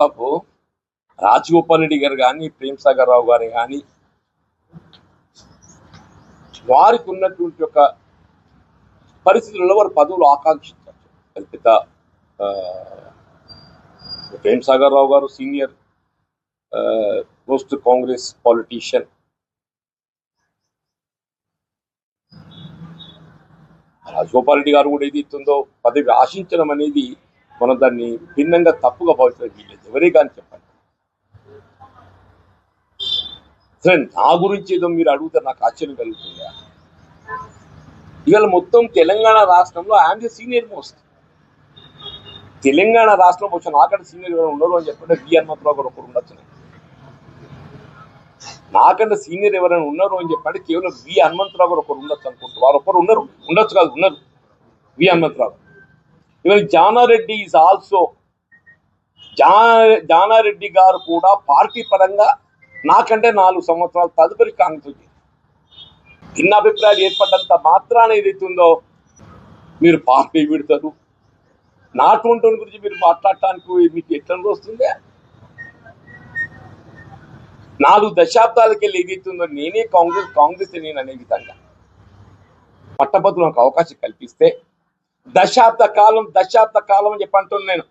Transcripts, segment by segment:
బాబు రాజగోపాల్ రెడ్డి గారు కానీ ప్రేమ్ సాగర్ రావు గారు కానీ వారికి ఉన్నటువంటి ఒక పరిస్థితులలో వారు పదవులు ఆకాంక్షించారు. కల్పిత ప్రేమ్ సాగర్ రావు గారు senior most Congress politician. Rajagopal Reddy గారు కూడా ఏది ఇస్తుందో పదవి ఆశించడం అనేది మనం దాన్ని భిన్నంగా తప్పుగా భావించడం వీలేదు ఎవరే కానీ చెప్పండి. సరే నా గురించి ఏదో మీరు అడుగుతారు నాకు ఆశ్చర్యం కలుగుతుందా? ఇవాళ మొత్తం తెలంగాణ రాష్ట్రంలో ఐఎమ్ సీనియర్ మోస్ట్ తెలంగాణ రాష్ట్రం వచ్చిన నాకంటే సీనియర్ ఎవరు ఉండరు అని చెప్పంటే వి హనుమంతరావు గారు ఒకరు ఉండొచ్చు. నాకంటే సీనియర్ ఎవరైనా ఉన్నారు అని చెప్పంటే కేవలం వి హనుమంతరావు గారు ఒకరు ఉండొచ్చు అనుకుంటారు వారు ఒకరు ఉన్నారు. ఉండొచ్చు కాదు ఉన్నారు. వి హనుమంతరావు ఇవాళ జానారెడ్డి ఈజ్ ఆల్సో జా జానారెడ్డి గారు కూడా పార్టీ పరంగా నాకంటే నాలుగు సంవత్సరాలు తదుపరి కాంగ్రెస్ వచ్చింది భిన్న అభిప్రాయాలు ఏర్పడ్డంత మాత్రాన ఏదైతుందో మీరు పార్టీ విడతారు నాటువంటి గురించి మీరు మాట్లాడటానికి మీకు ఎట్లా వస్తుందే? నాలుగు దశాబ్దాలకి వెళ్ళి ఏదైతుందో నేనే కాంగ్రెస్ కాంగ్రెస్ నేను అనే విధంగా పట్టభద్రులకు నాకు అవకాశం కల్పిస్తే దశాబ్ద కాలం దశాబ్ద కాలం అని చెప్పంటున్నాను నేను.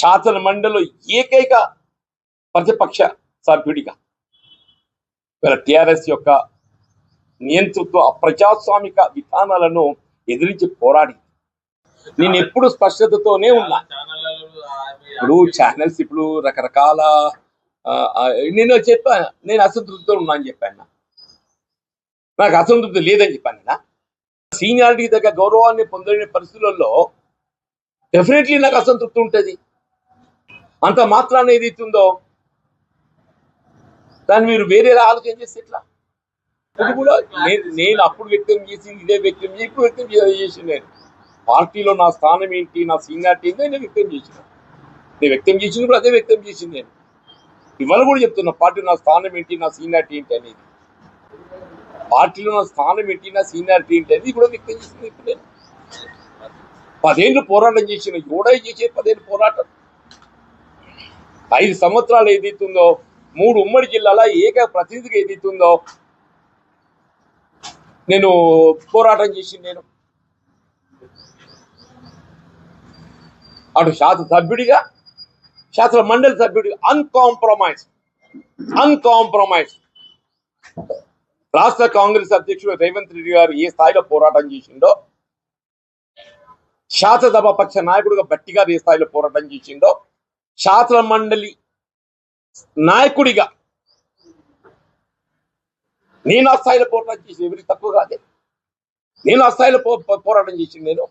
శాసన మండలిలో ఏకైక ప్రతిపక్ష సభ్యుడిగా ఇవాళ టిఆర్ఎస్ యొక్క నియంతృత్వ ప్రజాస్వామిక విధానాలను ఎదిరించి పోరాడి నేను ఎప్పుడు స్పష్టతతోనే ఉన్నా. ఇప్పుడు ఛానల్స్ ఇప్పుడు రకరకాల నేను చెప్పాను నేను అసంతృప్తితో ఉన్నా అని చెప్పాను. నాకు అసంతృప్తి లేదని చెప్పాను నేను సీనియారిటీ దగ్గర గౌరవాన్ని పొందలేని పరిస్థితులలో డెఫినెట్లీ నాకు అసంతృప్తి ఉంటుంది. అంత మాత్రాన్ని ఇస్తుందో దాన్ని మీరు వేరే ఆలోచన చేస్తే ఎట్లా? ఇప్పుడు కూడా నేను అప్పుడు వ్యక్తం చేసింది ఇదే వ్యక్తం చేసి ఇప్పుడు వ్యక్తం చే- చేసి నేను. పార్టీలో నా స్థానం ఏంటి నా సీనియారిటీ ఏంటో నేను వ్యక్తం చేసిన. నేను వ్యక్తం చేసింది కూడా అదే వ్యక్తం చేసింది నేను. ఇవాళ కూడా చెప్తున్నా పార్టీ నా స్థానం ఏంటి నా సీనియారిటీ ఏంటి అనేది. పార్టీలో స్థానం ఎట్టిన సీనియారిటీ ఏంటి కూడా వ్యక్తం చేసింది ఇప్పుడు. నేను పదేళ్ళు పోరాటం చేసిన కూడా చేసే పదేళ్ళు పోరాటం. ఐదు సంవత్సరాలు ఏదైతుందో మూడు ఉమ్మడి జిల్లాల ఏక ప్రతినిధిగా ఏదైతుందో నేను పోరాటం చేసింది నేను. అటు శాసనసభ్యుడిగా శాసన మండలి సభ్యుడిగా అన్కాంప్రమైజ్ అన్కాంప్రమైజ్ రాష్ట్ర కాంగ్రెస్ అధ్యక్షుడు రేవంత్ రెడ్డి గారు ఏ స్థాయిలో పోరాటం చేసిండో శాసనసభ పక్ష నాయకుడిగా బట్టి ఏ స్థాయిలో పోరాటం చేసిండో శాసన మండలి నాయకుడిగా నేను ఆ స్థాయిలో పోరాటం చేసి ఎవరికి తక్కువ కాదే. నేను ఆ స్థాయిలో పో- పోరాటం చేసింది నేను.